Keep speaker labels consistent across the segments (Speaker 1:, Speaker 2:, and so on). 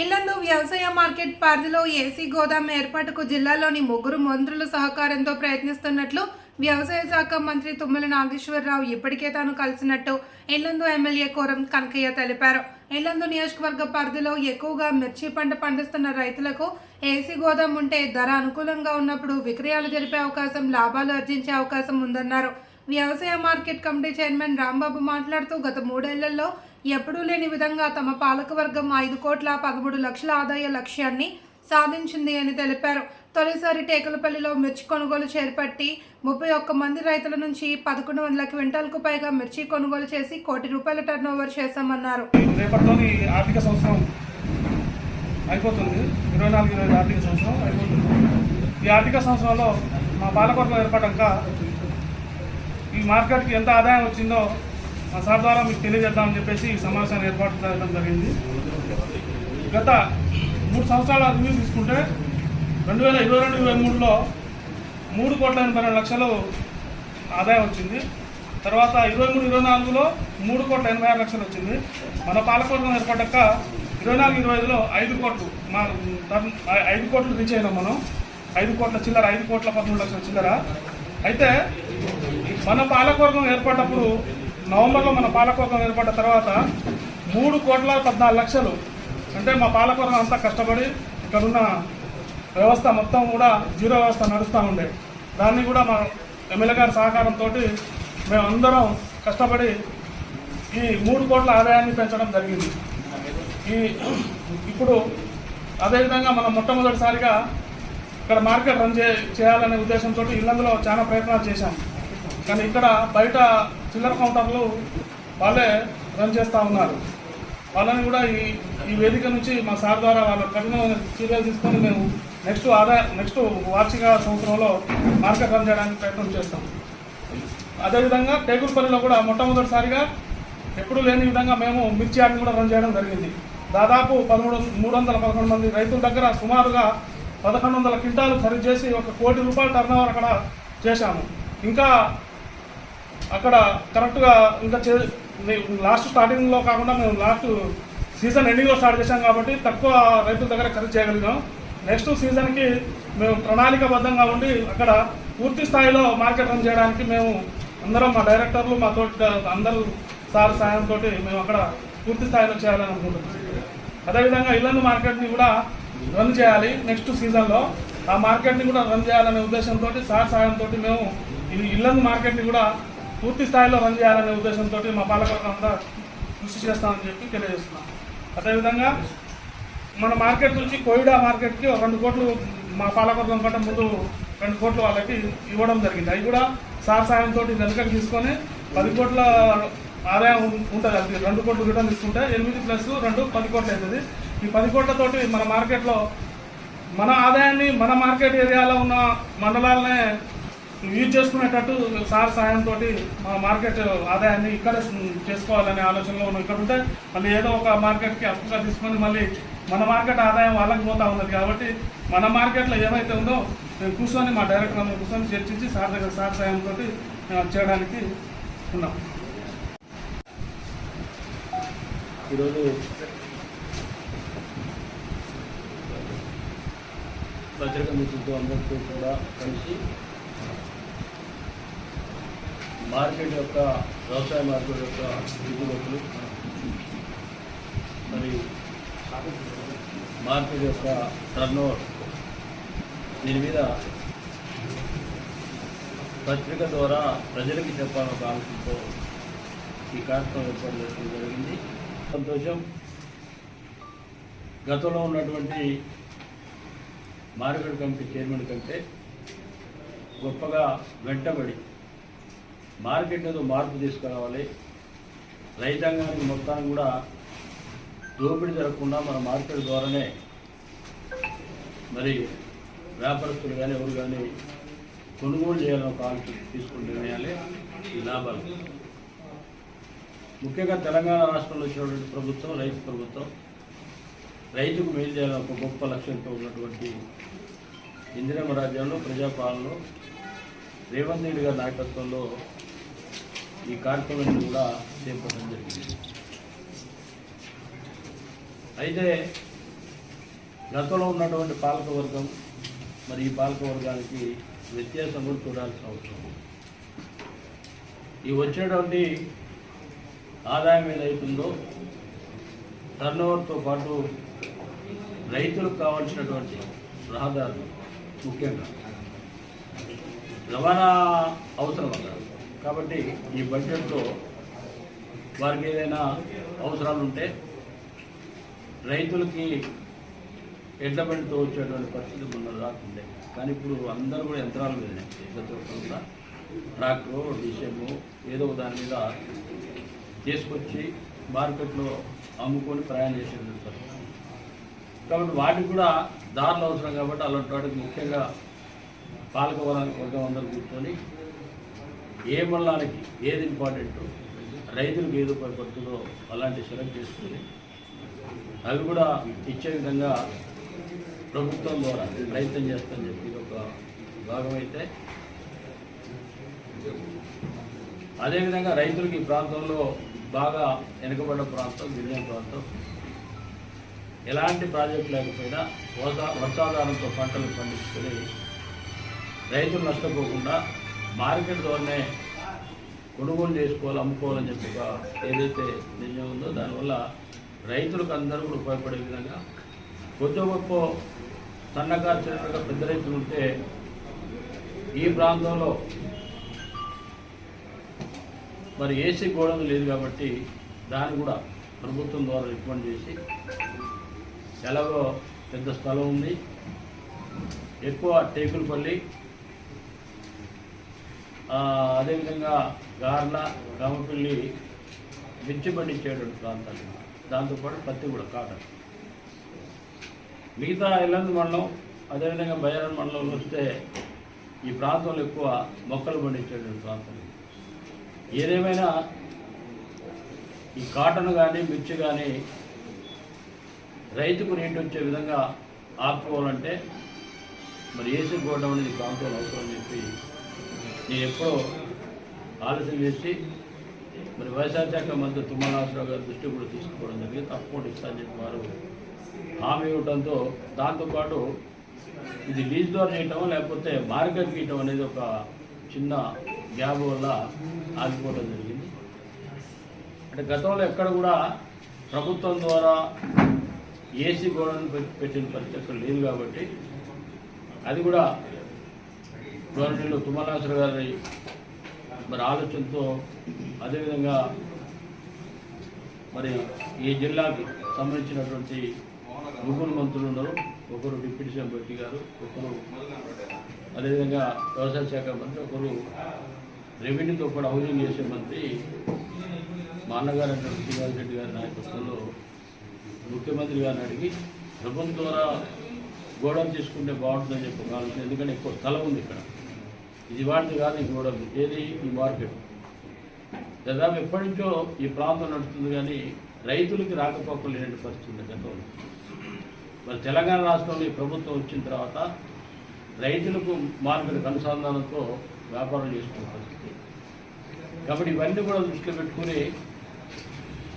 Speaker 1: ఇల్లందు వ్యవసాయ మార్కెట్ పరిధిలో ఏసీ గోదాం ఏర్పాటుకు జిల్లాలోని ముగ్గురు మంత్రుల సహకారంతో ప్రయత్నిస్తున్నట్లు వ్యవసాయ శాఖ మంత్రి తుమ్మల నాగేశ్వరరావు ఇప్పటికే తాను కలిసినట్టు ఇల్లందు ఎమ్మెల్యే కోరం కనకయ్య తెలిపారు. ఇల్లందు నియోజకవర్గ పరిధిలో ఎక్కువగా మిర్చి పంట పండిస్తున్న రైతులకు ఏసీ గోదాం ఉంటే ధర అనుకూలంగా ఉన్నప్పుడు విక్రయాలు జరిపే అవకాశం లాభాలు ఆర్జించే అవకాశం ఉందన్నారు. వ్యవసాయ మార్కెట్ కమిటీ చైర్మన్ రాంబాబు మాట్లాడుతూ గత మూడేళ్ళలో ఎప్పుడూ లేని విధంగా తమ పాలకవర్గం ఐదు కోట్ల పదమూడు లక్షల ఆదాయ లక్ష్యాన్ని సాధించింది అని తెలిపారు. తొలిసారి టేకులపల్లిలో మిర్చి కొనుగోలు చేపట్టి ముప్పై ఒక్క మంది రైతుల నుంచి పదకొండు వందల క్వింటాల్కు పైగా మిర్చి కొనుగోలు చేసి కోటి రూపాయల టర్నోవర్ చేశామన్నారు.
Speaker 2: రేపటితోని ఆర్థిక సంవత్సరం అయిపోతుంది. ఇరవై నాలుగు ఇరవై ఆర్థిక సంవత్సరం అయిపోతుంది. ఈ ఆర్థిక సంవత్సరంలో మా పాలకొరలో ఏర్పడ్డాక ఈ మార్కెట్కి ఎంత ఆదాయం వచ్చిందో సార్ ద్వారా మీకు తెలియజేద్దామని చెప్పేసి ఈ సమావేశాన్ని ఏర్పాటు చేయడం జరిగింది. గత మూడు సంవత్సరాల రివ్యూ తీసుకుంటే రెండు వేల ఇరవై రెండు ఇరవై మూడులో మూడు కోట్ల ఎనభై రెండు లక్షలు ఆదాయం వచ్చింది. తర్వాత ఇరవై మూడు ఇరవై నాలుగులో మూడు కోట్ల ఎనభై ఆరు లక్షలు వచ్చింది. మన పాలకవర్గం ఏర్పడ్డాక ఇరవై నాలుగు ఇరవై ఐదులో ఐదు కోట్లు మా టర్న్ ఐ- ఐదు కోట్లు రీచ్ అయినాం మనం. ఐదు కోట్ల చిల్లర ఐదు కోట్ల పదమూడు లక్షల చిల్లర. అయితే మన పాలకవర్గం ఏర్పడినప్పుడు నవంబర్లో మన పాలకవర్గం ఏర్పడ్డ తర్వాత మూడు కోట్ల పద్నాలుగు లక్షలు. అంటే మా పాలకవర్గం అంతా కష్టపడి ఇక్కడున్న వ్యవస్థ మొత్తం కూడా జీరో వ్యవస్థ నడుస్తూ ఉండే. దాన్ని కూడా మా ఎమ్మెల్యే గారి సహకారంతో మేమందరం కష్టపడి ఈ మూడు కోట్ల ఆదాయాన్ని పెంచడం జరిగింది. ఈ ఇప్పుడు అదేవిధంగా మనం మొట్టమొదటిసారిగా ఇక్కడ మార్కెట్ రన్ చే చేయాలనే ఉద్దేశంతో ఇల్లందులో చాలా ప్రయత్నాలు చేశాం. కానీ ఇక్కడ బయట చిల్లర కౌంటర్లు వాళ్ళే రన్ చేస్తూ ఉన్నారు. వాళ్ళని కూడా ఈ ఈ వేదిక నుంచి మా సార్ ద్వారా వాళ్ళ కఠినమైన చర్యలు తీసుకొని మేము నెక్స్ట్ ఆదాయ నెక్స్ట్ వార్షిక సంవత్సరంలో మార్కెట్ రన్ చేయడానికి ప్రయత్నం చేస్తాం. అదేవిధంగా టేకులపల్లిలో కూడా మొట్టమొదటిసారిగా ఎప్పుడూ లేని విధంగా మేము మిర్చి యార్డ్ని కూడా రన్ చేయడం జరిగింది. దాదాపు పదమూడు మూడు వందల పదకొండు మంది రైతుల దగ్గర సుమారుగా పదకొండు వందల క్వింటాలు ఖరీదు చేసి ఒక కోటి రూపాయల టర్న్ అక్కడ చేశాము. ఇంకా అక్కడ కరెక్ట్గా ఇంకా చే లాస్ట్ స్టార్టింగ్లో కాకుండా మేము లాస్ట్ సీజన్ ఎండింగ్లో స్టార్ట్ చేశాం కాబట్టి తక్కువ రైతుల దగ్గర ఖరీదు చేయగలిగాం. నెక్స్ట్ సీజన్కి మేము ప్రణాళికబద్ధంగా ఉండి అక్కడ పూర్తి స్థాయిలో మార్కెట్ రన్ చేయడానికి మేము అందరం మా డైరెక్టర్లు మా తోటి అందరూ సార్ సాయంతో మేము అక్కడ పూర్తి స్థాయిలో చేయాలని అనుకుంటున్నాం. అదేవిధంగా ఇల్లందు మార్కెట్ని కూడా రన్ చేయాలి నెక్స్ట్ సీజన్లో ఆ మార్కెట్ని కూడా రన్ చేయాలనే ఉద్దేశంతో సార్ సాయంతో మేము ఇల్లందు మార్కెట్ని కూడా పూర్తి స్థాయిలో రన్ చేయాలనే ఉద్దేశంతో మా పాలకవర్గం అంతా కృషి చేస్తామని చెప్పి తెలియజేస్తున్నాం. అదేవిధంగా మన మార్కెట్ నుంచి కోయిడా మార్కెట్కి రెండు కోట్లు మా పాలకవర్గం కంటే ముందు రెండు కోట్లు వాళ్ళకి ఇవ్వడం జరిగింది. అవి కూడా సార్ సాయంతో వెనుకకి తీసుకొని పది కోట్ల ఆదాయం ఉంటుంది అది. రెండు కోట్లు రిటర్న్ తీసుకుంటే ఎనిమిది ప్లస్ రెండు పది కోట్లు అవుతుంది. ఈ పది కోట్లతోటి మన మార్కెట్లో మన ఆదాయాన్ని మన మార్కెట్ ఏరియాలో ఉన్న మండలాలనే యూజ్ చేసుకునేటట్టు సార్ సాయంతో మా మార్కెట్ ఆదాయాన్ని ఇక్కడ చేసుకోవాలనే ఆలోచనలో ఉన్నాం. ఇక్కడ ఉంటే మళ్ళీ ఏదో ఒక మార్కెట్కి అప్పుగా తీసుకొని మళ్ళీ మన మార్కెట్ ఆదాయం వాళ్ళకి పోతూ ఉన్నది కాబట్టి మన మార్కెట్లో ఏమైతే ఉందో మేము కూర్చొని మా డైరెక్టర్ అందరూ కూర్చొని చర్చించి సార్ దగ్గర సార్ సాయంతో చేయడానికి ఉన్నాం.
Speaker 3: ఈరోజు పత్రిక మిత్రులతో అందరితో కూడా కలిసి మార్కెట్ యొక్క వ్యవసాయ మార్కెట్ యొక్క స్థితిగతులు మరి మార్కెట్ యొక్క టర్నోవర్ దీని మీద పత్రిక ద్వారా ప్రజలకి చెప్పాలన్న ఒక ఆలోచనతో ఈ కార్యక్రమం ఏర్పాటు చేయడం జరిగింది. సంతోషం. గతంలో ఉన్నటువంటి మార్కెట్ కమిటీ చైర్మన్ కంటే గొప్పగా వెంటబడి మార్కెట్ ఏదో మార్పు తీసుకురావాలి. రైతాంగానికి మొత్తాన్ని కూడా దోపిడీ జరగకుండా మన మార్కెట్ ద్వారానే మరి వ్యాపారస్తులు కానీ ఎవరు కానీ కొనుగోలు చేయాలని ఒక ఆలోచన తీసుకుని నిర్ణయాలే ఈ లాభాలు. ముఖ్యంగా తెలంగాణ రాష్ట్రంలో వచ్చినటువంటి ప్రభుత్వం రైతు ప్రభుత్వం రైతుకు మేలు చేయాలని ఒక గొప్ప లక్ష్యంతో ఉన్నటువంటి ఇందిరమ్మ రాజ్యంలో ప్రజాపాలనలో రేవంత్ రెడ్డి గారి నాయకత్వంలో ఈ కార్యక్రమాన్ని కూడా చేపట్టడం జరిగింది. అయితే గతంలో ఉన్నటువంటి పాలకవర్గం మరి ఈ పాలకవర్గానికి వ్యత్యాసం కూడా చూడాల్సిన అవసరం ఈ వచ్చినటువంటి ఆదాయం ఏదైతుందో టర్నోవర్తో పాటు రైతులకు కావాల్సినటువంటి రహదారులు ముఖ్యంగా రవాణా అవసరం అన్నారు కాబట్టి ఈ బడ్జెట్లో వారికి ఏదైనా అవసరాలు ఉంటే రైతులకి ఎడ్ల బండితో వచ్చేటువంటి పరిస్థితి మొన్న రాకుండే కానీ ఇప్పుడు అందరూ కూడా యంత్రాల మీదనే. ఎడ్ల కూడా ట్రాక్టర్ డిసెము ఏదో ఒక దాని మీద తీసుకొచ్చి మార్కెట్లో అమ్ముకొని ప్రయాణం చేసేటువంటి పరిస్థితి. కాబట్టి వాటికి కూడా దారులు అవసరం కాబట్టి అలాంటి వాటికి ముఖ్యంగా పాలకవరానికి వర్గం అందరూ కూర్చొని ఏ మల్లానికి ఏది ఇంపార్టెంట్ రైతులకు ఏది ఉపయోగపడుతుందో అలాంటి సెలెక్ట్ చేసుకుని అవి కూడా ఇచ్చే విధంగా ప్రభుత్వం ద్వారా ప్రయత్నం చేస్తామని చెప్పి ఇది ఒక భాగం అయితే. అదేవిధంగా రైతులకు ఈ ప్రాంతంలో బాగా వెనుకబడ్డ ప్రాంతం గిరిజన ప్రాంతం. ఎలాంటి ప్రాజెక్టు లేకపోయినా వర్షాధారంతో పంటలు పండించుకొని రైతులు నష్టపోకుండా మార్కెట్ ద్వారానే కొనుగోలు చేసుకోవాలి అమ్ముకోవాలని చెప్పి ఏదైతే నిర్ణయం ఉందో దానివల్ల రైతులకు అందరూ కూడా ఉపయోగపడే విధంగా కొద్ది గొప్ప సన్నకారు చిన్నగా పెద్ద రైతులు ఉంటే ఈ ప్రాంతంలో మరి ఏసీ గోడం లేదు కాబట్టి దాన్ని కూడా ప్రభుత్వం ద్వారా రికమెండ్ చేసి ఎలాగో పెద్ద స్థలం ఉంది. ఎక్కువ టేకులపల్లి అదేవిధంగా గార్ల గమపిల్లి మిర్చి పండించేటువంటి ప్రాంతాలు. దాంతోపాటు పత్తి కూడా కాటన్ మిగతా ఇల్లందు మండలం అదేవిధంగా బయ్యారం మండలంలో వస్తే ఈ ప్రాంతంలో ఎక్కువ మొక్కలు పండించేటువంటి ప్రాంతం. ఏదేమైనా ఈ కాటన్ కానీ మిర్చి కానీ రైతుకు నీటి వచ్చే విధంగా ఆపుకోవాలంటే మరి ఏసీ పోవడం అనేది ప్రాంతంలో అవసరం చెప్పి నేను ఎప్పుడో ఆలస్యం చేసి మరి వ్యవసాయ శాఖ మంత్రి తుమ్మనాథరావు గారి దృష్టి కూడా తీసుకోవడం జరిగింది. తప్పకుండా ఇస్తానని చెప్పి వారు హామీ ఇవ్వడంతో దాంతోపాటు ఇది లీజ్ ద్వారా చేయటం లేకపోతే మార్గం గీయటం అనేది ఒక చిన్న గ్యాబ్ వల్ల ఆగిపోవడం జరిగింది. అంటే గతంలో ఎక్కడ కూడా ప్రభుత్వం ద్వారా ఏసీ గోడను పెట్టిన పరిస్థితి లేదు కాబట్టి అది కూడా గవర్నమెంట్లో తుమ్మలాసర్ గారి మరి ఆలోచనతో అదేవిధంగా మరి ఈ జిల్లాకి సంబంధించినటువంటి ముగ్గురు మంత్రులు ఉన్నారు. ఒకరు డిప్యూటీ సీఎం గారు ఒకరు అదేవిధంగా వ్యవసాయ శాఖ మంత్రి ఒకరు రెవెన్యూతో కూడా హౌసింగ్ చేసే మంత్రి మా అన్నగారు అంటే శ్రీనివాస్ రెడ్డి గారి నాయకత్వంలో ముఖ్యమంత్రి గారిని అడిగి ప్రభుత్వం ద్వారా గోడౌన్ తీసుకుంటే బాగుంటుందని చెప్పి ఒక ఆలోచన. ఎందుకంటే ఎక్కువ స్థలం ఉంది ఇక్కడ. ఇది వాటిది కాదు ఈ గోడలు ఏది? ఈ మార్కెట్. దాదాపు ఎప్పటి నుంచో ఈ ప్రాంతం నడుస్తుంది కానీ రైతులకి రాకపోకలేని పరిస్థితి గతంలో. మరి తెలంగాణ రాష్ట్రంలో ఈ ప్రభుత్వం వచ్చిన తర్వాత రైతులకు మార్కెట్ అనుసంధానంతో వ్యాపారం చేసుకునే పరిస్థితి. కాబట్టి ఇవన్నీ కూడా దృష్టిలో పెట్టుకుని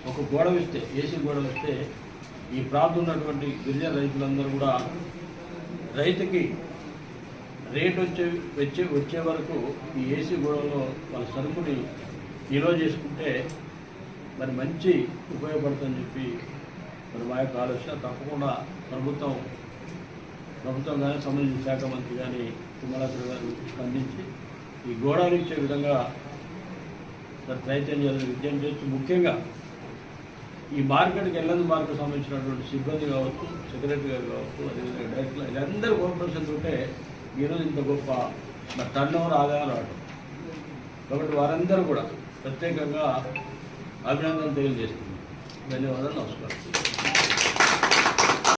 Speaker 3: ఒక గోడ వేస్తే ఏసీ గోడ వేస్తే ఈ ప్రాంతం ఉన్నటువంటి గిరిజన రైతులందరూ కూడా రైతుకి రేట్ వచ్చే వచ్చే వచ్చే వరకు ఈ ఏసీ గోడలో వాళ్ళ సరుకుని నిల్వ చేసుకుంటే మరి మంచి ఉపయోగపడుతుందని చెప్పి మరి మా యొక్క ఆలోచన. తప్పకుండా ప్రభుత్వం ప్రభుత్వం కానీ సంబంధించిన శాఖ మంత్రి కానీ తిమ్మలాసరి గారు స్పందించి ఈ గోడలు ఇచ్చే విధంగా మరి ప్రయత్నం చేయాలని విజ్ఞప్తి చేస్తూ ముఖ్యంగా ఈ మార్కెట్కి వెళ్ళని మార్కెట్ సంబంధించినటువంటి సిబ్బంది కావచ్చు సెక్రటరీ గారు కావచ్చు అదేవిధంగా డైరెక్టర్ వీళ్ళందరూ కోఆపరేషన్ ఉంటే ఈరోజు ఇంత గొప్ప మరి టర్న్ ఓవర్ ఆదాయం రావడం. కాబట్టి వారందరూ కూడా ప్రత్యేకంగా అభినందన తెలియజేస్తుంది ధన్యవాదాలు నమస్కారం.